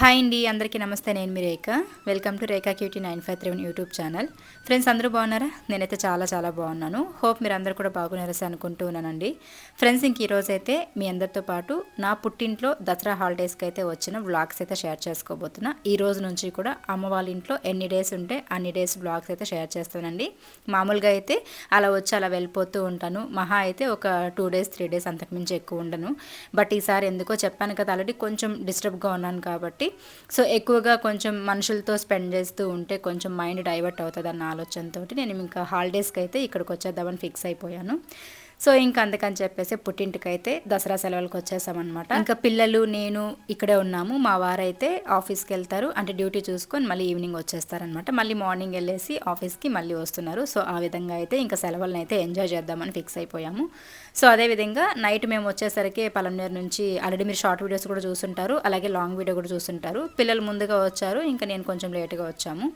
Hi అండి అందరికీ నమస్తే. నేను మీ Rekha. Welcome to Rekha cutie nine five three one YouTube channel friends అందరూ బాగున్నారా? నేనైతే చాలా చాలా బాగున్నాను. హోప్ మీరు అందరూ కూడా బాగున్నారసి అనుకుంటూ ఉన్నానండి. ఫ్రెండ్స్ ఇంక ఈరోజు అయితే మీ అందరితో పాటు నా పుట్టింట్లో దసరా హాలిడేస్కి అయితే వచ్చిన వ్లాగ్స్ అయితే షేర్ చేసుకోబోతున్నా. ఈ రోజు నుంచి కూడా అమ్మ వాళ్ళ ఇంట్లో ఎన్ని డేస్ ఉంటే అన్ని డేస్ వ్లాగ్స్ అయితే షేర్ చేస్తానండి. మామూలుగా అయితే అలా వచ్చి అలా వెళ్ళిపోతూ ఉంటాను. మహా అయితే ఒక టూ డేస్ త్రీ డేస్ అంతకుమించి ఎక్కువ ఉండను. బట్ ఈసారి ఎందుకో చెప్పాను కదా ఆల్రెడీ కొంచెం డిస్టర్బ్గా ఉన్నాను కాబట్టి సో ఎక్కువగా కొంచెం మనుషులతో స్పెండ్ చేస్తూ ఉంటే కొంచెం మైండ్ డైవర్ట్ అవుతుంది అన్న ఆలోచనతో నేను ఇంకా హాలిడేస్కి అయితే ఇక్కడికి వచ్చేద్దామని ఫిక్స్ అయిపోయాను. సో ఇంకా అందుకని చెప్పేసి పుట్టింటికైతే దసరా సెలవులకు వచ్చేసామన్నమాట ఇంకా పిల్లలు నేను ఇక్కడే ఉన్నాము. మా వారైతే ఆఫీస్కి వెళ్తారు అంటే డ్యూటీ చూసుకొని మళ్ళీ ఈవినింగ్ వచ్చేస్తారనమాట మళ్ళీ మార్నింగ్ వెళ్ళేసి ఆఫీస్కి మళ్ళీ వస్తున్నారు. సో ఆ విధంగా అయితే ఇంకా సెలవులను అయితే ఎంజాయ్ చేద్దామని ఫిక్స్ అయిపోయాము. సో అదేవిధంగా నైట్ మేము వచ్చేసరికి పలంనేరు నుంచి ఆల్రెడీ మీరు షార్ట్ వీడియోస్ కూడా చూస్తుంటారు అలాగే లాంగ్ వీడియో కూడా చూస్తుంటారు పిల్లలు ముందుగా వచ్చారు. ఇంకా నేను కొంచెం లేట్గా వచ్చాము.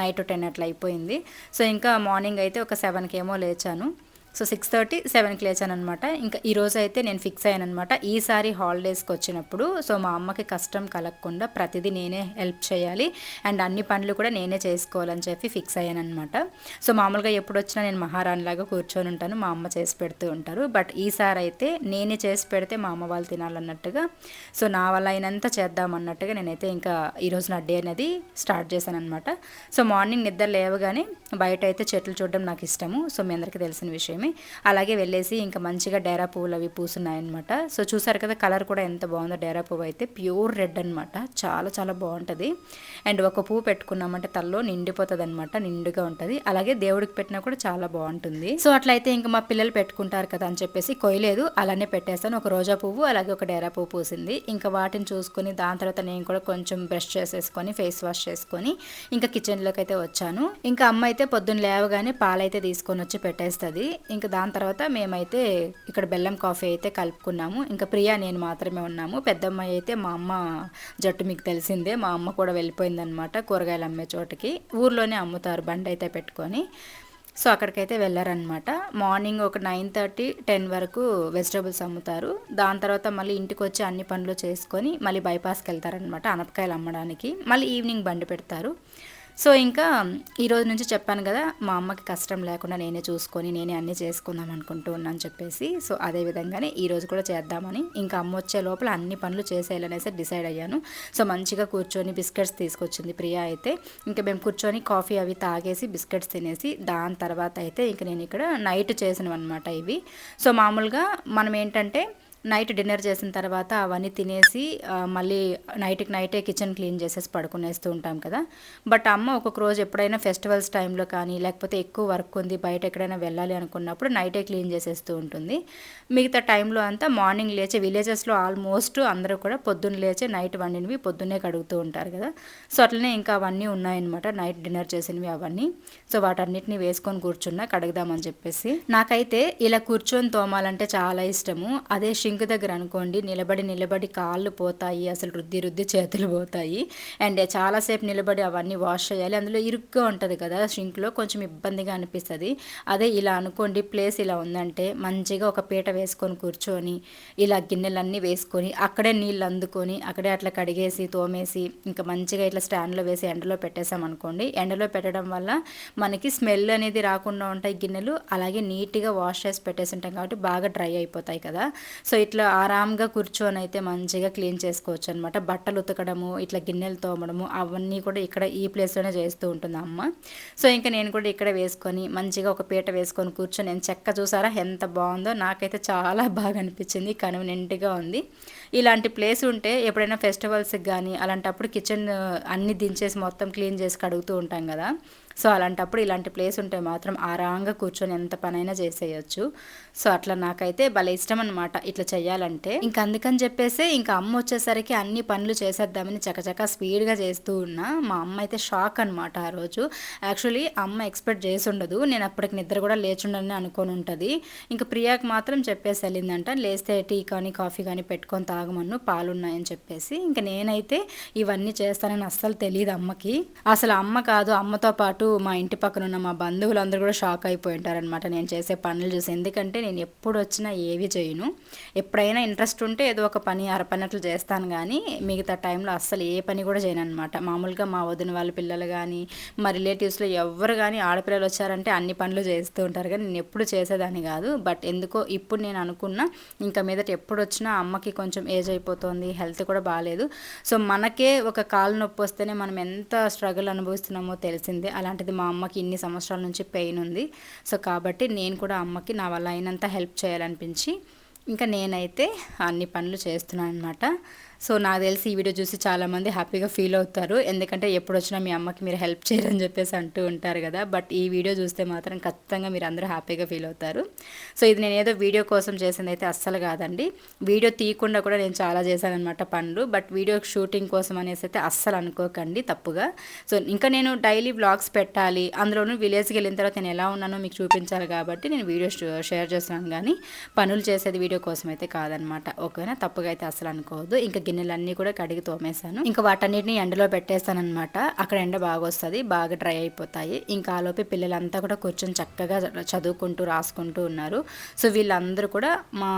నైట్ టెన్ అట్లా అయిపోయింది. సో ఇంకా మార్నింగ్ అయితే ఒక సెవెన్కి ఏమో లేచాను. సో సిక్స్ థర్టీ సెవెన్కి లేచాను అనమాట ఇంకా ఈరోజు అయితే నేను ఫిక్స్ అయ్యాను అనమాట ఈసారి హాలిడేస్కి వచ్చినప్పుడు సో మా అమ్మకి కష్టం కలగకుండా ప్రతిదీ నేనే హెల్ప్ చేయాలి. అండ్ అన్ని పనులు కూడా నేనే చేసుకోవాలని చెప్పి ఫిక్స్ అయ్యాను అనమాట సో మామూలుగా ఎప్పుడు వచ్చినా నేను మహారాణిలాగా కూర్చొని ఉంటాను మా అమ్మ చేసి పెడుతూ ఉంటారు. బట్ ఈసారి అయితే నేనే చేసి పెడితే మా అమ్మ వాళ్ళు తినాలన్నట్టుగా సో నా వల్ల అయినంత చేద్దామన్నట్టుగా నేనైతే ఇంకా ఈరోజు నా డే అనేది స్టార్ట్ చేశాను అనమాట సో మార్నింగ్ నిద్ర లేవగానే బయట అయితే చెట్లు చూడడం నాకు ఇష్టము. సో మీ అందరికీ తెలిసిన విషయం మాత్రమే అలాగే వెళ్ళేసి ఇంకా మంచిగా డేరా పువ్వులు అవి పూసున్నాయన్నమాట. సో చూసారు కదా కలర్ కూడా ఎంత బాగుందో డేరా పువ్వు అయితే ప్యూర్ రెడ్ అనమాట చాలా చాలా బాగుంటుంది. అండ్ ఒక పువ్వు పెట్టుకున్నామంటే తల్లో నిండిపోతుంది అనమాట నిండుగా ఉంటుంది. అలాగే దేవుడికి పెట్టినా కూడా చాలా బాగుంటుంది. సో అట్లయితే ఇంకా మా పిల్లలు పెట్టుకుంటారు కదా అని చెప్పేసి కొయ్యలేదు. అలానే పెట్టేస్తాను. ఒక రోజా పువ్వు అలాగే ఒక డేరా పువ్వు పూసింది. ఇంకా వాటిని చూసుకొని దాని తర్వాత నేను కూడా కొంచెం బ్రష్ చేసేసుకొని ఫేస్ వాష్ చేసుకొని ఇంకా కిచెన్లోకి అయితే వచ్చాను. ఇంకా అమ్మ అయితే పొద్దున్న లేవగానే పాలైతే తీసుకొని వచ్చి పెట్టేస్తుంది. ఇంకా దాని తర్వాత మేమైతే ఇక్కడ బెల్లం కాఫీ అయితే కలుపుకున్నాము. ఇంకా ప్రియా నేను మాత్రమే ఉన్నాము. పెద్దమ్మాయి అయితే మా అమ్మ జట్టు మీకు తెలిసిందే. మా అమ్మ కూడా వెళ్ళిపోయిందనమాట కూరగాయలు అమ్మే చోటకి. ఊర్లోనే అమ్ముతారు బండి అయితే పెట్టుకొని. సో అక్కడికైతే వెళ్ళారనమాట మార్నింగ్ ఒక నైన్ థర్టీ టెన్ వరకు వెజిటబుల్స్ అమ్ముతారు. దాని తర్వాత మళ్ళీ ఇంటికి వచ్చి అన్ని పనులు చేసుకొని మళ్ళీ బైపాస్కి వెళ్తారనమాట అనపకాయలు అమ్మడానికి. మళ్ళీ ఈవినింగ్ బండి పెడతారు. సో ఇంకా ఈరోజు నుంచి చెప్పాను కదా మా అమ్మకి కష్టం లేకుండా నేనే చూసుకొని నేనే అన్నీ చేసుకుందాం అనుకుంటూ ఉన్నాను చెప్పేసి. సో అదే విధంగానే ఈరోజు కూడా చేద్దామని ఇంకా అమ్మ వచ్చే లోపల అన్ని పనులు చేసేయాలనేసి డిసైడ్ అయ్యాను. సో మంచిగా కూర్చొని బిస్కెట్స్ తీసుకొచ్చింది ప్రియా అయితే. ఇంకా మేము కూర్చొని కాఫీ అవి తాగేసి బిస్కెట్స్ తినేసి దాని తర్వాత అయితే ఇంక నేను ఇక్కడ నైట్ చేసినవి అనమాట ఇవి. సో మామూలుగా మనం ఏంటంటే నైట్ డిన్నర్ చేసిన తర్వాత అవన్నీ తినేసి మళ్ళీ నైట్కి నైటే కిచెన్ క్లీన్ చేసేసి పడుకునేస్తూ ఉంటాం కదా. బట్ అమ్మ ఒక్కొక్క రోజు ఎప్పుడైనా ఫెస్టివల్స్ టైంలో కానీ లేకపోతే ఎక్కువ వర్క్ ఉంది బయట ఎక్కడైనా వెళ్ళాలి అనుకున్నప్పుడు నైటే క్లీన్ చేసేస్తూ ఉంటుంది. మిగతా టైంలో అంతా మార్నింగ్ లేచే విలేజెస్లో ఆల్మోస్ట్ అందరూ కూడా పొద్దున్న లేచే నైట్ వండినవి పొద్దున్నే కడుగుతూ ఉంటారు కదా. సో అట్లనే ఇంకా అవన్నీ ఉన్నాయన్నమాట నైట్ డిన్నర్ చేసినవి అవన్నీ. సో వాటన్నిటిని వేసుకొని కూర్చున్నా కడుగుదామని చెప్పేసి. నాకైతే ఇలా కూర్చొని తోమాలంటే చాలా ఇష్టము. అదే షింక్ దగ్గర అనుకోండి నిలబడి నిలబడి కాళ్ళు పోతాయి అసలు రుద్ది రుద్ది చేతులు పోతాయి. అండ్ చాలాసేపు నిలబడి అవన్నీ వాష్ చేయాలి. అందులో ఇరుగ్గా ఉంటుంది కదా సింక్లో కొంచెం ఇబ్బందిగా అనిపిస్తుంది. అదే ఇలా అనుకోండి ప్లేస్ ఇలా ఉందంటే మంచిగా ఒక పీట వేసుకొని కూర్చొని ఇలా గిన్నెలన్నీ వేసుకొని అక్కడే నీళ్ళు అందుకొని అక్కడే అట్లా కడిగేసి తోమేసి ఇంకా మంచిగా ఇట్లా స్టాండ్లో వేసి ఎండలో పెట్టేసామనుకోండి ఎండలో పెట్టడం వల్ల మనకి స్మెల్ అనేది రాకుండా ఉంటాయి గిన్నెలు. అలాగే నీట్గా వాష్ చేసి పెట్టేసి ఉంటాం కాబట్టి బాగా డ్రై అయిపోతాయి కదా. సో ఇట్లా ఆరాంగా కూర్చొని అయితే మంచిగా క్లీన్ చేసుకోవచ్చు అనమాట బట్టలు ఉతకడము ఇట్లా గిన్నెలు తోమడము అవన్నీ కూడా ఇక్కడ ఈ ప్లేస్లోనే చేస్తూ ఉంటుంది అమ్మ. సో ఇంకా నేను కూడా ఇక్కడ వేసుకొని మంచిగా ఒక పీట వేసుకొని కూర్చొని నేను చెక్క చూసారా ఎంత బాగుందో? నాకైతే చాలా బాగా అనిపించింది. కనువినింటిగా ఉంది. ఇలాంటి ప్లేస్ ఉంటే ఎప్పుడైనా ఫెస్టివల్స్కి కానీ అలాంటప్పుడు కిచెన్ అన్ని దించేసి మొత్తం క్లీన్ చేసి కడుగుతూ ఉంటాం కదా. సో అలాంటప్పుడు ఇలాంటి ప్లేస్ ఉంటే మాత్రం ఆరాంగా కూర్చొని ఎంత పనైనా చేసేయచ్చు. సో అట్లా నాకైతే భలే ఇష్టం అనమాట ఇట్లా చేయాలంటే ఇంకా అందుకని చెప్పేసి ఇంకా అమ్మ వచ్చేసరికి అన్ని పనులు చేసేద్దామని చకచక స్పీడ్గా చేస్తూ ఉన్నా. మా అమ్మ అయితే షాక్ అనమాట ఆ రోజు. యాక్చువల్లీ అమ్మ ఎక్స్పెక్ట్ చేసి ఉండదు నేను అప్పటికి నిద్ర కూడా లేచుండని అనుకొని ఉంటుంది. ఇంకా ప్రియాకి మాత్రం చెప్పేసి వెళ్ళిందంట లేస్తే టీ కానీ కాఫీ కానీ పెట్టుకొని తాగమన్ను పాలున్నాయని చెప్పేసి. ఇంకా నేనైతే ఇవన్నీ చేస్తానని అస్సలు తెలియదు అమ్మకి అసలు అమ్మ కాదు అమ్మతో పాటు మా ఇంటి పక్కన ఉన్న మా బంధువులందరూ కూడా షాక్ అయిపోయి ఉంటారనమాట నేను చేసే పనులు చూసి. ఎందుకంటే నేను ఎప్పుడు వచ్చినా ఏవి చేయను. ఎప్పుడైనా ఇంట్రెస్ట్ ఉంటే ఏదో ఒక పని అర పని అట్లా చేస్తాను కానీ మిగతా టైంలో అస్సలు ఏ పని కూడా చేయను అనమాట మామూలుగా మా వదిన వాళ్ళ పిల్లలు కానీ మా రిలేటివ్స్లో ఎవరు కానీ ఆడపిల్లలు వచ్చారంటే అన్ని పనులు చేస్తూ ఉంటారు. కానీ నేను ఎప్పుడు చేసేదాన్ని కాదు. బట్ ఎందుకో ఇప్పుడు నేను అనుకున్నా ఇంకా మీదట ఎప్పుడు వచ్చినా అమ్మకి కొంచెం ఏజ్ అయిపోతుంది. హెల్త్ కూడా బాగాలేదు సో మనకే ఒక కాలు నొప్పి వస్తేనే మనం ఎంత స్ట్రగుల్ అనుభవిస్తున్నామో తెలిసిందే. అలాంటిది మా అమ్మకి ఇన్ని సంవత్సరాల నుంచి పెయిన్ ఉంది. సో కాబట్టి నేను కూడా అమ్మకి నా వల్ల అయినంత హెల్ప్ చేయాలనిపించి ఇంకా నేనైతే అన్ని పనులు చేస్తున్నాను అనమాట సో నాకు తెలిసి ఈ వీడియో చూసి చాలామంది హ్యాపీగా ఫీల్ అవుతారు. ఎందుకంటే ఎప్పుడు వచ్చినా మీ అమ్మకి మీరు హెల్ప్ చేయరని చెప్పేసి అంటూ ఉంటారు కదా. బట్ ఈ వీడియో చూస్తే మాత్రం ఖచ్చితంగా మీరు అందరూ హ్యాపీగా ఫీల్ అవుతారు. సో ఇది నేను ఏదో వీడియో కోసం చేసింది అయితే అస్సలు కాదండి. వీడియో తీయకుండా కూడా నేను చాలా చేశాను అనమాట పనులు. బట్ వీడియో షూటింగ్ కోసం అనేసి అయితే అస్సలు అనుకోకండి తప్పుగా. సో ఇంకా నేను డైలీ బ్లాగ్స్ పెట్టాలి. అందులోనూ విలేజ్కి వెళ్ళిన తర్వాత నేను ఎలా ఉన్నానో మీకు చూపించాలి కాబట్టి నేను వీడియో షేర్ చేస్తున్నాను కానీ పనులు చేసేది వీడియో కోసం అయితే కాదనమాట ఓకేనా? తప్పుగా అయితే అస్సలు అనుకోవద్దు. ఇంకా గిన్నెలన్నీ కూడా కడిగి తోమేశాను. ఇంకా వాటన్నిటిని ఎండలో పెట్టేస్తానమాట అక్కడ ఎండ బాగా వస్తుంది బాగా డ్రై అయిపోతాయి. ఇంకా ఆలోపే పిల్లలంతా కూడా కూర్చొని చక్కగా చదువుకుంటూ రాసుకుంటూ ఉన్నారు. సో వీళ్ళందరూ కూడా మా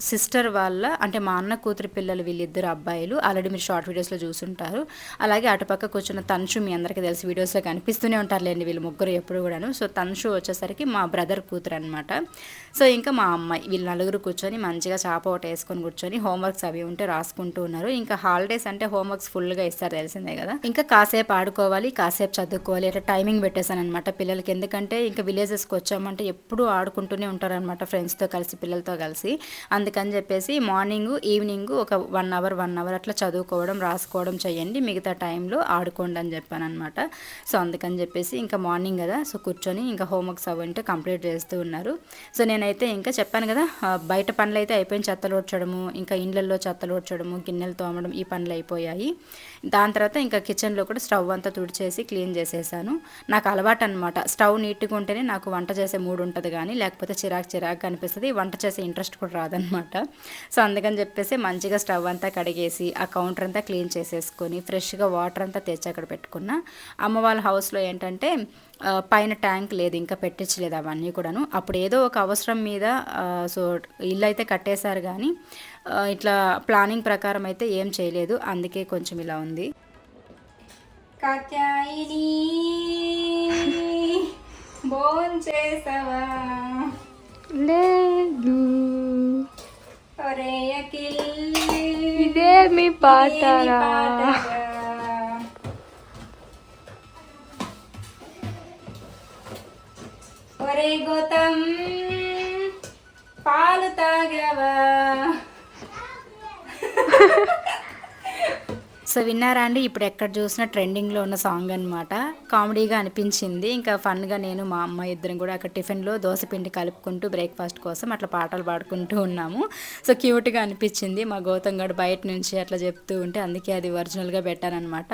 సిస్టర్ వాళ్ళ అంటే మా అన్న కూతురు పిల్లలు వీళ్ళిద్దరు అబ్బాయిలు. ఆల్రెడీ మీరు షార్ట్ వీడియోస్లో చూసుంటారు. అలాగే అటుపక్క కూర్చున్న తన్షు మీ అందరికీ తెలిసి వీడియోస్లో కనిపిస్తూనే ఉంటారులేండి వీళ్ళు ముగ్గురు ఎప్పుడు కూడాను. సో తన్షు వచ్చేసరికి మా బ్రదర్ కూతురు అనమాట సో ఇంకా మా అమ్మాయి వీళ్ళు నలుగురు కూర్చొని మంచిగా చాప ఒకటి వేసుకొని కూర్చొని హోంవర్క్స్ అవి ఉంటే రాసుకుంటూ ఉన్నారు. ఇంకా హాలిడేస్ అంటే హోంవర్క్స్ ఫుల్గా ఇస్తారు తెలిసిందే కదా. ఇంకా కాసేపు ఆడుకోవాలి కాసేపు చదువుకోవాలి అట్లా టైమింగ్ పెట్టేశాను అనమాట పిల్లలకి. ఎందుకంటే ఇంకా విలేజెస్కి వచ్చామంటే ఎప్పుడూ ఆడుకుంటూనే ఉంటారనమాట ఫ్రెండ్స్తో కలిసి పిల్లలతో కలిసి. అందుకని చెప్పేసి మార్నింగ్ ఈవినింగ్ ఒక వన్ అవర్ వన్ అవర్ అట్లా చదువుకోవడం రాసుకోవడం చేయండి మిగతా టైంలో ఆడుకోండి అని చెప్పాను అనమాట సో అందుకని చెప్పేసి ఇంకా మార్నింగ్ కదా సో కూర్చొని ఇంకా హోంవర్క్స్ అవంటే కంప్లీట్ చేస్తూ ఉన్నారు. సో నేనైతే ఇంకా చెప్పాను కదా బయట పనులు అయితే అయిపోయిన చెత్తలు ఇంకా ఇండ్లలో చెత్తలు గిన్నెలు తోమడం ఈ పనులు అయిపోయాయి. దాని తర్వాత ఇంకా కిచెన్లో కూడా స్టవ్ అంతా తుడిచేసి క్లీన్ చేసేసాను. నాకు అలవాటు అనమాట స్టవ్ నీట్గా ఉంటేనే నాకు వంట చేసే మూడు ఉంటుంది కానీ లేకపోతే చిరాకు చిరాకు అనిపిస్తుంది. వంట చేసే ఇంట్రెస్ట్ కూడా రాదనమాట అనమాట సో అందుకని చెప్పేసి మంచిగా స్టవ్ అంతా కడిగేసి ఆ కౌంటర్ అంతా క్లీన్ చేసేసుకొని ఫ్రెష్గా వాటర్ అంతా తెచ్చి అక్కడ పెట్టుకున్న. అమ్మ వాళ్ళ హౌస్లో ఏంటంటే పైన ట్యాంక్ లేదు ఇంకా పెట్టించలేదు అవన్నీ కూడాను. అప్పుడు ఏదో ఒక అవసరం మీద సో ఇల్లు అయితే కట్టేశారు కానీ ఇట్లా ప్లానింగ్ ప్రకారం అయితే ఏం చేయలేదు. అందుకే కొంచెం ఇలా ఉంది. కాత్యాయిని లేదు. ఇదే మీ పాటరా ఒరే గౌతమ్ పాలు తాగావా సో విన్నారా అండి? ఇప్పుడు ఎక్కడ చూసినా ట్రెండింగ్లో ఉన్న సాంగ్ అనమాట కామెడీగా అనిపించింది. ఇంకా ఫన్గా నేను మా అమ్మ ఇద్దరం కూడా అక్కడ టిఫిన్లో పిండి కలుపుకుంటూ బ్రేక్ఫాస్ట్ కోసం అట్లా పాటలు పాడుకుంటూ ఉన్నాము. సో క్యూట్గా అనిపించింది. మా గౌతమ్ గడు బయట నుంచి అట్లా చెప్తూ ఉంటే అందుకే అది ఒరిజినల్గా పెట్టానమాట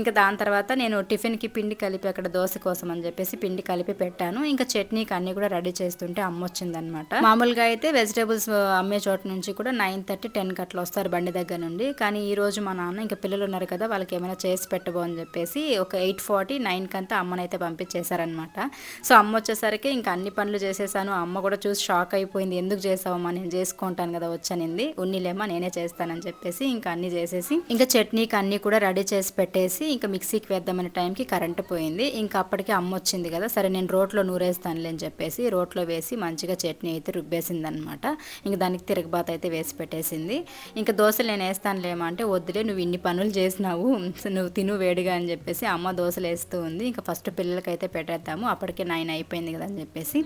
ఇంకా దాని తర్వాత నేను టిఫిన్కి పిండి కలిపి అక్కడ దోశ కోసం అని చెప్పేసి పిండి కలిపి పెట్టాను. ఇంకా చట్నీకి అన్నీ కూడా రెడీ చేస్తుంటే అమ్మ వచ్చిందనమాట మామూలుగా అయితే వెజిటేబుల్స్ అమ్మే చోట నుంచి కూడా నైన్ థర్టీ టెన్కి అట్లా వస్తారు బండి దగ్గర నుండి. కానీ ఈ రోజు మా నాన్న ఇంకా పిల్లలు పిల్లలు ఉన్నారు కదా వాళ్ళకి ఏమైనా చేసి పెట్టబో అని చెప్పేసి ఒక ఎయిట్ ఫార్టీ నైన్కి అంతా అమ్మనైతే పంపించేశారనమాట సో అమ్మ వచ్చేసరికి ఇంకా అన్ని పనులు చేసేసాను. అమ్మ కూడా చూసి షాక్ అయిపోయింది. ఎందుకు చేసావమ్మా నేను చేసుకుంటాను కదా వచ్చనింది. ఉన్నిలేమా నేనే చేస్తానని చెప్పేసి ఇంకా అన్ని చేసేసి ఇంకా చట్నీకి అన్ని కూడా రెడీ చేసి పెట్టేసి ఇంకా మిక్సీకి వేద్దామనే టైంకి కరెంట్ పోయింది. ఇంకా అప్పటికి అమ్మ వచ్చింది కదా సరే నేను రోట్లో నూరేస్తానులే అని చెప్పేసి రోట్లో వేసి మంచిగా చట్నీ అయితే రుబ్బేసింది అనమాట ఇంకా దానికి తిరగబాత అయితే వేసి పెట్టేసింది. ఇంకా దోశలు నేను వేస్తానులేమా అంటే వద్దులే నువ్వు ఇన్ని పనులు పనులు చేసినావు నువ్వు తిను వేడిగా అని చెప్పేసి అమ్మ దోశలు వేస్తూ ఉంది. ఇంకా ఫస్ట్ పిల్లలకైతే పెట్టేద్దాము. అప్పటికే నైన్ అయిపోయింది కదా అని చెప్పేసి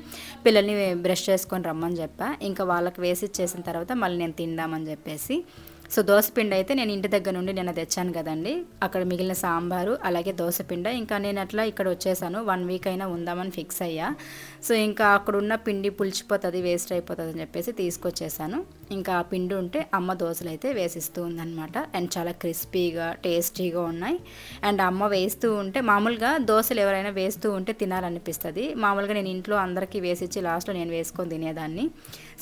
పిల్లల్ని బ్రష్ చేసుకొని రమ్మని చెప్పా. ఇంకా వాళ్ళకి వేసి ఇచ్చేసిన తర్వాత మళ్ళీ నేను తిందామని చెప్పేసి. సో దోశపిండి అయితే నేను ఇంటి దగ్గర నుండి నేను తెచ్చాను కదండి. అక్కడ మిగిలిన సాంబారు అలాగే దోశపిండ ఇంకా నేను అట్లా ఇక్కడ వచ్చేసాను. వన్ వీక్ అయినా ఉందామని ఫిక్స్ అయ్యా. సో ఇంకా అక్కడ ఉన్న పిండి పులిచిపోతుంది వేస్ట్ అయిపోతుంది అని చెప్పేసి తీసుకొచ్చేసాను. ఇంకా పిండి ఉంటే అమ్మ దోశలు అయితే వేసిస్తూ ఉందన్నమాట. అండ్ చాలా క్రిస్పీగా టేస్టీగా ఉన్నాయి. అండ్ అమ్మ వేస్తూ ఉంటే మామూలుగా దోశలు ఎవరైనా వేస్తూ ఉంటే తినాలనిపిస్తుంది. మామూలుగా నేను ఇంట్లో అందరికీ వేసిచ్చి లాస్ట్లో నేను వేసుకొని తినేదాన్ని.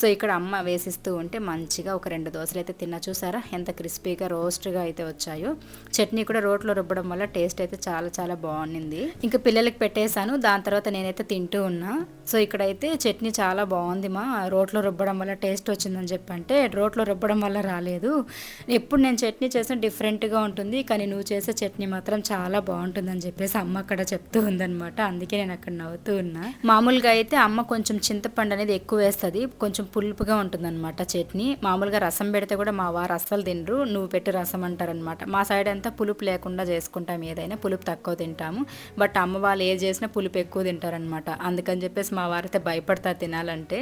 సో ఇక్కడ అమ్మ వేసిస్తూ ఉంటే మంచిగా ఒక రెండు దోశలు అయితే తిన్నా. చూసారా? ఎంత క్రిస్పీగా రోస్ట్గా అయితే వచ్చాయో. చట్నీ కూడా రోట్లో రుబ్బడం వల్ల టేస్ట్ అయితే చాలా చాలా బాగుంది ఇంకా పిల్లలకి పెట్టేశాను. దాని తర్వాత నేనైతే తింటూ ఉన్నా. సో ఇక్కడైతే చట్నీ చాలా బాగుంది మా. రోట్లో రుబ్బడం వల్ల టేస్ట్ వచ్చిందని అంటే రోట్లో రుబ్బడం వల్ల రాలేదు. ఎప్పుడు నేను చట్నీ చేసిన డిఫరెంట్గా ఉంటుంది. కానీ నువ్వు చేసే చట్నీ మాత్రం చాలా బాగుంటుందని చెప్పేసి అమ్మ అక్కడ చెప్తూ ఉందనమాట అందుకే నేను అక్కడ నవ్వుతూ ఉన్నా. మామూలుగా అయితే అమ్మ కొంచెం చింతపండు అనేది ఎక్కువ వేస్తుంది. కొంచెం పులుపుగా ఉంటుందన్నమాట చట్నీ. మామూలుగా రసం పెడితే కూడా మా వారు అస్సలు తినరు. నువ్వు పెట్టి రసం అంటారనమాట మా సైడ్ అంతా పులుపు లేకుండా చేసుకుంటాం. ఏదైనా పులుపు తక్కువ తింటాము. బట్ అమ్మ వాళ్ళు ఏది చేసినా పులుపు ఎక్కువ తింటారనమాట అందుకని చెప్పేసి మా వారైతే భయపడతా తినాలంటే.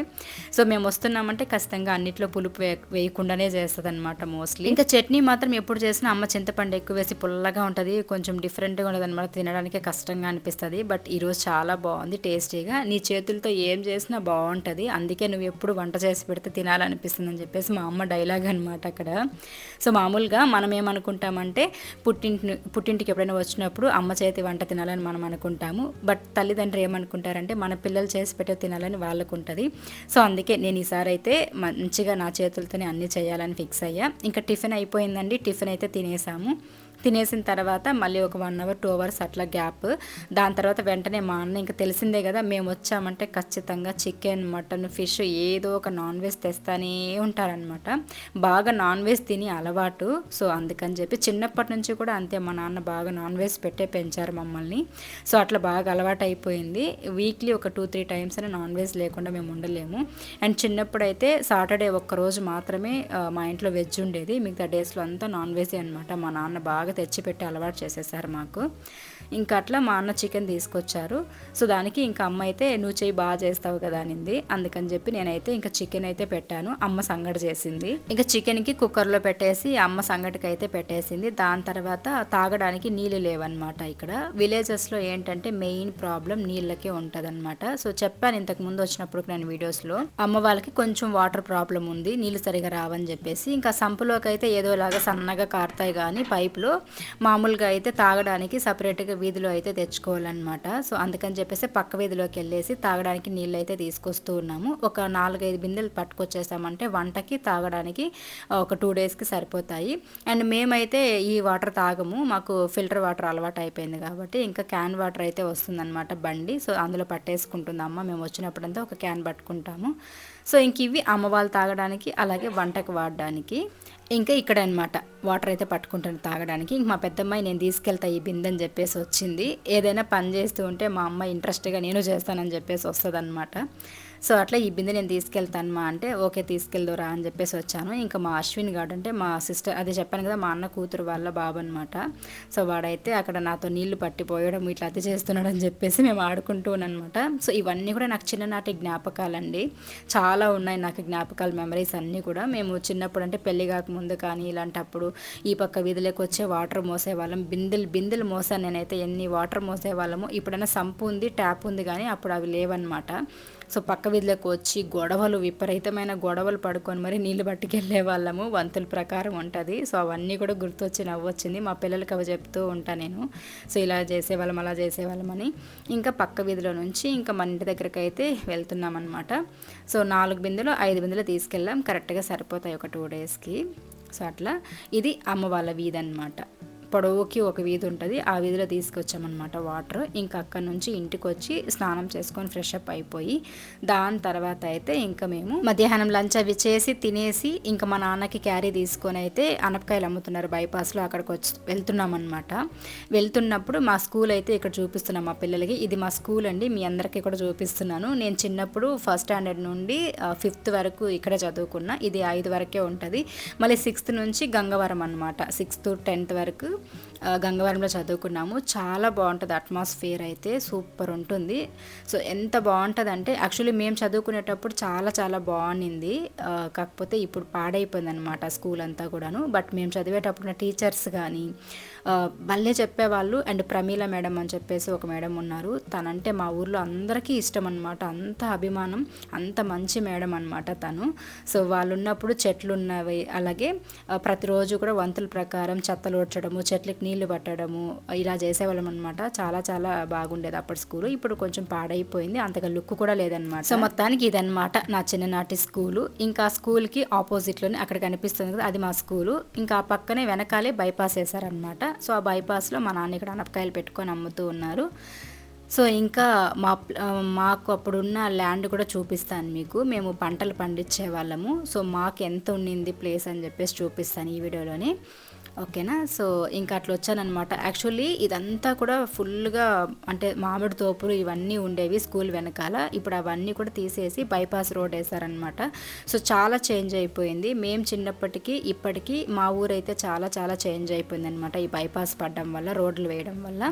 సో మేము వస్తున్నామంటే ఖచ్చితంగా అన్నిట్లో పులుపు పులుపు వేయకుండానే చేస్తుంది అనమాట మోస్ట్లీ. ఇంకా చట్నీ మాత్రం ఎప్పుడు చేసినా అమ్మ చింతపండు ఎక్కువ వేసి పుల్లగా ఉంటుంది కొంచెం డిఫరెంట్గా ఉండదు అనమాట తినడానికి కష్టంగా అనిపిస్తుంది. బట్ ఈరోజు చాలా బాగుంది టేస్టీగా. నీ చేతులతో ఏం చేసినా బాగుంటుంది అందుకే నువ్వు ఎప్పుడు వంట చేసి పెడితే తినాలనిపిస్తుంది అని చెప్పేసి మా అమ్మ డైలాగ్ అనమాట అక్కడ. సో మామూలుగా మనం ఏమనుకుంటామంటే పుట్టింటి పుట్టింటికి ఎప్పుడైనా వచ్చినప్పుడు అమ్మ చేతి వంట తినాలని మనం అనుకుంటాము. బట్ తల్లిదండ్రులు ఏమనుకుంటారంటే మన పిల్లలు చేసి పెట్టే తినాలని వాళ్ళకు ఉంటుంది. సో అందుకే నేను ఈసారి అయితే మంచిగా నా చేతులతోనే అన్నీ చేయాలని ఫిక్స్ అయ్యా. ఇంకా టిఫిన్ అయిపోయిందండి. టిఫిన్ అయితే తినేసాము. తినేసిన తర్వాత మళ్ళీ ఒక వన్ అవర్ టూ అవర్స్ అట్లా గ్యాప్ దాని తర్వాత వెంటనే మా అన్న ఇంకా తెలిసిందే కదా మేము వచ్చామంటే ఖచ్చితంగా చికెన్ మటన్ ఫిష్ ఏదో ఒక నాన్ వెజ్ తెస్తానే ఉంటారనమాట బాగా నాన్ వెజ్ తిని అలవాటు. సో అందుకని చెప్పి చిన్నప్పటి నుంచి కూడా అంతే మా నాన్న బాగా నాన్ వెజ్ పెట్టే పెంచారు మమ్మల్ని. సో అట్లా బాగా అలవాటు అయిపోయింది. వీక్లీ ఒక టూ త్రీ టైమ్స్ అయినా నాన్ వెజ్ లేకుండా మేము ఉండలేము. అండ్ చిన్నప్పుడైతే సాటర్డే ఒక్కరోజు మాత్రమే మా ఇంట్లో వెజ్ ఉండేది. మిగతా డేస్లో అంతా నాన్ వెజ్ అనమాట మా నాన్న బాగా తెచ్చిపెట్టి అలవాటు చేసేసారు మాకు. ఇంకా అట్లా మా అన్న చికెన్ తీసుకొచ్చారు. సో దానికి ఇంకా అమ్మ అయితే నువ్వు చెయ్యి బాగా చేస్తావు కదా అనింది. అందుకని చెప్పి నేనైతే ఇంకా చికెన్ అయితే పెట్టాను. అమ్మ సంగటి చేసింది. ఇంకా చికెన్కి కుక్కర్లో పెట్టేసి అమ్మ సంగటికి అయితే పెట్టేసింది. దాని తర్వాత తాగడానికి నీళ్ళు లేవన్నమాట ఇక్కడ. విలేజెస్లో ఏంటంటే మెయిన్ ప్రాబ్లం నీళ్ళకే ఉంటుందన్నమాట. సో చెప్పాను ఇంతకు ముందు వచ్చినప్పుడు నేను వీడియోస్లో అమ్మ వాళ్ళకి కొంచెం వాటర్ ప్రాబ్లం ఉంది నీళ్ళు సరిగా రావని చెప్పేసి. ఇంకా సంపులోకి అయితే ఏదోలాగా సన్నగా కారుతాయి కానీ పైపులో మామూలుగా అయితే తాగడానికి సపరేట్గా వీధిలో అయితే తెచ్చుకోవాలన్నమాట. సో అందుకని చెప్పేసి పక్క వీధిలోకి వెళ్ళేసి తాగడానికి నీళ్ళు అయితే తీసుకొస్తూ ఉన్నాము. ఒక నాలుగైదు బిందెలు పట్టుకొచ్చేసామంటే వంటకి తాగడానికి ఒక టూ డేస్కి సరిపోతాయి. అండ్ మేమైతే ఈ వాటర్ తాగము. మాకు ఫిల్టర్ వాటర్ అలవాటు అయిపోయింది కాబట్టి ఇంకా క్యాన్ వాటర్ అయితే వస్తుందన్నమాట బండి. సో అందులో పట్టేసుకుంటుంది అమ్మ. మేము వచ్చినప్పుడంతా ఒక క్యాన్ పట్టుకుంటాము. సో ఇంక ఇవి అమ్మ వాళ్ళు తాగడానికి అలాగే వంటకు వాడడానికి. ఇంకా ఇక్కడ అనమాట వాటర్ అయితే పట్టుకుంటాను తాగడానికి. ఇంక మా పెద్దమ్మాయి నేను తీసుకెళ్తా ఈ బిందని చెప్పేసి వచ్చింది. ఏదైనా పని చేస్తూ ఉంటే మా అమ్మ ఇంట్రెస్ట్గా నేను చేస్తానని చెప్పేసి వస్తుంది అనమాట సో అట్లా ఈ బిందె నేను తీసుకెళ్తాను మా అంటే ఓకే తీసుకెళ్దురా అని చెప్పేసి వచ్చాను. ఇంకా మా అశ్విన్ గాడు అంటే మా సిస్టర్ అదే చెప్పాను కదా మా అన్న కూతురు వాళ్ళ బాబు అనమాట సో వాడైతే అక్కడ నాతో నీళ్ళు పట్టిపోయడం ఇట్లా అది చేస్తున్నాడు అని చెప్పేసి మేము ఆడుకుంటూ అనమాట సో ఇవన్నీ కూడా నాకు చిన్ననాటి జ్ఞాపకాలండి. చాలా ఉన్నాయి నాకు జ్ఞాపకాలు మెమరీస్ అన్నీ కూడా. మేము చిన్నప్పుడు అంటే పెళ్ళి కాకముందు కానీ ఇలాంటప్పుడు ఈ పక్క వీధిలోకి వచ్చే వాటర్ మోసేవాళ్ళం. బిందెలు బిందెలు మోసాను నేనైతే. ఎన్ని వాటర్ మోసేవాళ్ళము. ఇప్పుడైనా సంపు ఉంది ట్యాప్ ఉంది కానీ అప్పుడు అవి లేవన్నమాట. సో పక్క వీధిలోకి వచ్చి గొడవలు విపరీతమైన గొడవలు పడుకొని మరి నీళ్ళు పట్టుకెళ్ళే వాళ్ళము. వంతుల ప్రకారం ఉంటుంది. సో అవన్నీ కూడా గుర్తొచ్చి నవ్వొచ్చింది. మా పిల్లలకి అవి చెప్తూ ఉంటాను నేను. సో ఇలా చేసేవాళ్ళం అలా చేసేవాళ్ళమని ఇంకా పక్క వీధిలో నుంచి ఇంకా మన ఇంటి దగ్గరికి అయితే వెళ్తున్నాం అనమాట సో నాలుగు బిందెలు ఐదు బిందెలు తీసుకెళ్ళాం. కరెక్ట్గా సరిపోతాయి ఒక టూ డేస్కి. సో అట్లా. ఇది అమ్మ వాళ్ళ వీధి అనమాట పొడవుకి ఒక వీధి ఉంటుంది. ఆ వీధిలో తీసుకొచ్చామన్నమాట వాటర్. ఇంకా అక్కడ నుంచి ఇంటికి వచ్చి స్నానం చేసుకొని ఫ్రెష్ అప్ అయిపోయి దాని తర్వాత అయితే ఇంకా మేము మధ్యాహ్నం లంచ్ అవి చేసి తినేసి ఇంకా మా నాన్నకి క్యారీ తీసుకొని అయితే అనపకాయలు అమ్ముతున్నారు బైపాస్లో. అక్కడికి వచ్చి వెళ్తున్నాం అనమాట వెళ్తున్నప్పుడు మా స్కూల్ అయితే ఇక్కడ చూపిస్తున్నాం మా పిల్లలకి. ఇది మా స్కూల్ అండి. మీ అందరికీ కూడా చూపిస్తున్నాను. నేను చిన్నప్పుడు ఫస్ట్ స్టాండర్డ్ నుండి ఫిఫ్త్ వరకు ఇక్కడే చదువుకున్నా. ఇది ఐదు వరకే ఉంటుంది. మళ్ళీ సిక్స్త్ నుంచి గంగవరం అనమాట సిక్స్త్ టెన్త్ వరకు గంగవరంలో చదువుకున్నాము. చాలా బాగుంటుంది అట్మాస్ఫియర్ అయితే సూపర్ ఉంటుంది. సో ఎంత బాగుంటుంది అంటే యాక్చువల్లీ మేము చదువుకునేటప్పుడు చాలా చాలా బాగుండింది. కాకపోతే ఇప్పుడు పాడైపోయింది అనమాట స్కూల్ అంతా కూడాను. బట్ మేము చదివేటప్పుడు టీచర్స్ కానీ భలే చెప్పేవాళ్ళు అండ్ ప్రమీల మేడం అని చెప్పేసి ఒక మేడం ఉన్నారు. తనంటే మా ఊర్లో అందరికీ ఇష్టం అనమాట అంత అభిమానం అంత మంచి మేడం అనమాట తను. సో వాళ్ళు ఉన్నప్పుడు చెట్లు ఉన్నవి అలాగే ప్రతిరోజు కూడా వంతుల ప్రకారం చెత్తలు ఊడ్చడము చెట్లకి నీళ్ళు పట్టడము ఇలా చేసేవాళ్ళం అనమాట చాలా చాలా బాగుండేది అప్పటి స్కూల్. ఇప్పుడు కొంచెం పాడైపోయింది. అంతగా లుక్ కూడా లేదనమాట సో మొత్తానికి ఇదనమాట నా చిన్ననాటి స్కూలు. ఇంకా స్కూల్కి ఆపోజిట్లోనే అక్కడ కనిపిస్తుంది కదా అది మా స్కూలు. ఇంకా ఆ పక్కనే వెనకాలే బైపాస్ వేశారనమాట సో ఆ బైపాస్లో మా నాన్న ఇక్కడ అనపకాయలు పెట్టుకొని అమ్ముతూ ఉన్నారు. సో ఇంకా మా మాకు అప్పుడున్న ల్యాండ్ కూడా చూపిస్తాను మీకు. మేము పంటలు పండించే వాళ్ళము సో మాకు ఎంత ఉండింది ప్లేస్ అని చెప్పేసి చూపిస్తాను ఈ వీడియోలోనే. ఓకేనా? సో ఇంకా అట్లా వచ్చానమాట యాక్చువల్లీ ఇదంతా కూడా ఫుల్గా అంటే మామిడి తోపులు ఇవన్నీ ఉండేవి స్కూల్ వెనకాల. ఇప్పుడు అవన్నీ కూడా తీసేసి బైపాస్ రోడ్ వేశారనమాట సో చాలా చేంజ్ అయిపోయింది. మేము చిన్నప్పటికీ ఇప్పటికీ మా ఊరైతే చాలా చాలా చేంజ్ అయిపోయింది అనమాట ఈ బైపాస్ పడడం వల్ల రోడ్లు వేయడం వల్ల.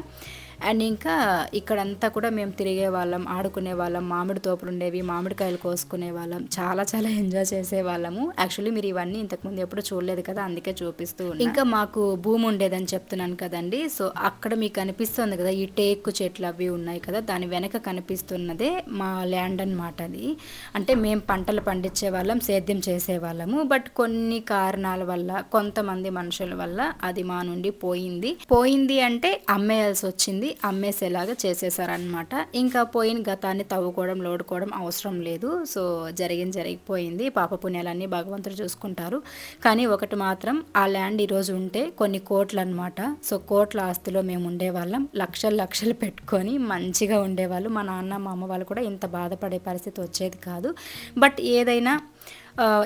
అండ్ ఇంకా ఇక్కడంతా కూడా మేము తిరిగే వాళ్ళం ఆడుకునే వాళ్ళం మామిడి తోపులు ఉండేవి మామిడికాయలు కోసుకునే వాళ్ళం చాలా చాలా ఎంజాయ్ చేసే వాళ్ళము యాక్చువల్లీ మీరు ఇవన్నీ ఇంతకుముందు ఎప్పుడు చూడలేదు కదా అందుకే చూపిస్తూ ఇంకా మాకు భూమి ఉండేదని చెప్తున్నాను కదండి. సో అక్కడ మీకు కనిపిస్తుంది కదా ఈ టేకు చెట్లు అవి ఉన్నాయి కదా దాని వెనక కనిపిస్తున్నదే మా ల్యాండ్ అన్నమాట అది. అంటే మేము పంటలు పండించే వాళ్ళం సేద్యం చేసే వాళ్ళము. బట్ కొన్ని కారణాల వల్ల కొంతమంది మనుషుల వల్ల అది మా నుండి పోయింది. పోయింది అంటే అమ్మేయాల్సి వచ్చింది. అమ్మేసేలాగా చేసేసారనమాట ఇంకా పోయిన గతాన్ని తవ్వుకోవడం లోడుకోవడం అవసరం లేదు. సో జరిగింది జరిగిపోయింది. పాప పుణ్యాలన్నీ భగవంతుడు చూసుకుంటారు. కానీ ఒకటి మాత్రం ఆ ల్యాండ్ ఈరోజు ఉంటే కొన్ని కోట్లు అనమాట సో కోట్ల ఆస్తిలో మేము ఉండేవాళ్ళం. లక్షలు లక్షలు పెట్టుకొని మంచిగా ఉండేవాళ్ళు. మా నాన్న మా అమ్మ వాళ్ళు కూడా ఇంత బాధపడే పరిస్థితి వచ్చేది కాదు. బట్ ఏదైనా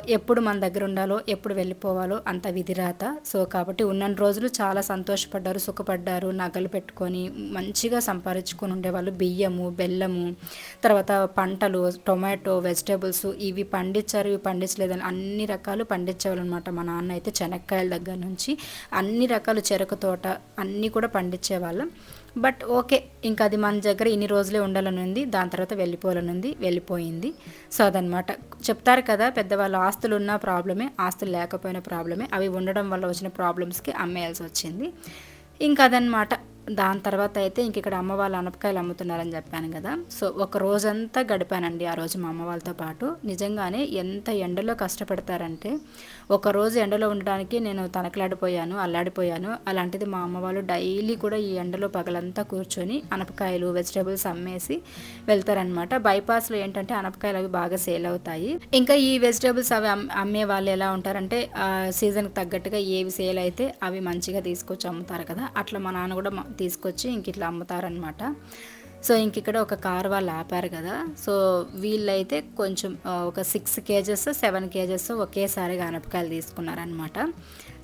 ఎప్పుడు మన దగ్గర ఉండాలో ఎప్పుడు వెళ్ళిపోవాలో అంత విధిరాత. సో కాబట్టి ఉన్న రోజులు చాలా సంతోషపడ్డారు సుఖపడ్డారు నగలు పెట్టుకొని మంచిగా సంపాదించుకొని ఉండేవాళ్ళు. బియ్యము బెల్లము తర్వాత పంటలు టొమాటో వెజిటేబుల్స్ ఇవి పండించారు ఇవి పండించలేదని అన్ని రకాలు పండించేవాళ్ళు అనమాట మా నాన్న అయితే చెనక్కాయల దగ్గర నుంచి అన్ని రకాలు చెరకు తోట అన్నీ కూడా పండించేవాళ్ళం. బట్ ఓకే ఇంకా అది మన దగ్గర ఇన్ని రోజులే ఉండాలని ఉంది. దాని తర్వాత వెళ్ళిపోవాలని ఉంది వెళ్ళిపోయింది. సో అదనమాట చెప్తారు కదా పెద్దవాళ్ళు ఆస్తులు ఉన్న ప్రాబ్లమే ఆస్తులు లేకపోయిన ప్రాబ్లమే అవి ఉండడం వల్ల వచ్చిన ప్రాబ్లమ్స్కి అమ్మేయాల్సి వచ్చింది. ఇంకా అదనమాట దాని తర్వాత అయితే ఇంక ఇక్కడ అమ్మ వాళ్ళు అనపకాయలు అమ్ముతున్నారని చెప్పాను కదా. సో ఒక రోజంతా గడిపానండి ఆ రోజు మా అమ్మ వాళ్ళతో పాటు. నిజంగానే ఎంత ఎండలో కష్టపడతారంటే ఒక రోజు ఎండలో ఉండడానికి నేను తనకలాడిపోయాను అల్లాడిపోయాను. అలాంటిది మా అమ్మ వాళ్ళు డైలీ కూడా ఈ ఎండలో పగలంతా కూర్చొని అనపకాయలు వెజిటేబుల్స్ అమ్మేసి వెళ్తారనమాట బైపాస్లో ఏంటంటే అనపకాయలు అవి బాగా సేల్ అవుతాయి. ఇంకా ఈ వెజిటేబుల్స్ అవి అమ్మే వాళ్ళు ఎలా ఉంటారంటే సీజన్కి తగ్గట్టుగా ఏవి సేల్ అయితే అవి మంచిగా తీసుకొచ్చి అమ్ముతారు కదా. అట్లా మా నాన్న కూడా తీసుకొచ్చి ఇంక ఇట్లా అమ్ముతారనమాట సో ఇంక ఇక్కడ ఒక కార్ వాళ్ళు ఆపారు కదా. సో వీళ్ళైతే కొంచెం ఒక సిక్స్ కేజెస్ సెవెన్ కేజెస్ ఒకేసారి అనపకాయలు తీసుకున్నారనమాట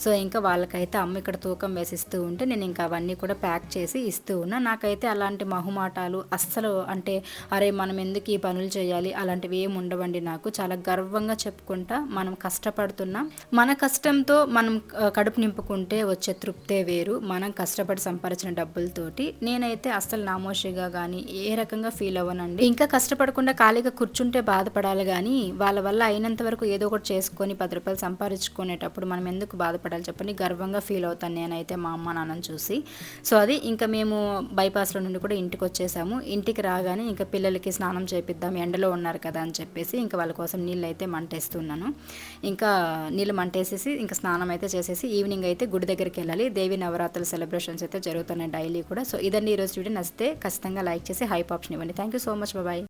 సో ఇంకా వాళ్ళకైతే అమ్మ ఇక్కడ తూకం వేసిస్తూ ఉంటే నేను ఇంకా అవన్నీ కూడా ప్యాక్ చేసి ఇస్తూ ఉన్నా. నాకైతే అలాంటి మహుమాటాలు అస్సలు అంటే అరే మనం ఎందుకు ఈ పనులు చేయాలి? అలాంటివి ఏమి ఉండవండి నాకు. చాలా గర్వంగా చెప్పుకుంటా మనం కష్టపడుతున్నాం. మన కష్టంతో మనం కడుపు నింపుకుంటే వచ్చే తృప్తే వేరు. మనం కష్టపడి సంపాదించిన డబ్బులతోటి నేనైతే అస్సలు నామోషిగా కానీ ఏ రకంగా ఫీల్ అవ్వనండి. ఇంకా కష్టపడకుండా ఖాళీగా కూర్చుంటే బాధపడాలి కానీ వాళ్ళ వల్ల అయినంత వరకు ఏదో ఒకటి చేసుకొని పది రూపాయలు సంపాదించుకునేటప్పుడు మనం ఎందుకు బాధపడాలి చెప్పండి. గర్వంగా ఫీల్ అవుతాను నేనైతే మా అమ్మ నాన్నని చూసి. సో అది ఇంకా మేము బైపాస్లో నుండి కూడా ఇంటికి వచ్చేసాము ఇంటికి రాగానే ఇంకా పిల్లలకి స్నానం చేపిద్దాం ఎండలో ఉన్నారు కదా అని చెప్పేసి ఇంకా వాళ్ళ కోసం నీళ్ళు అయితే మంటేస్తున్నాను. ఇంకా నీళ్ళు మంటేసేసి ఇంకా స్నానం అయితే చేసేసి ఈవినింగ్ అయితే గుడి దగ్గరికి వెళ్ళాలి. దేవి నవరాత్రుల సెలబ్రేషన్స్ అయితే జరుగుతున్నాయి డైలీ కూడా. సో ఇదండి ఈరోజు వీడియో. నచ్చితే ఖచ్చితంగా లైక్ చేసి హైప్ ఆప్షన్ ఇవ్వండి. Thank you so much. Bye.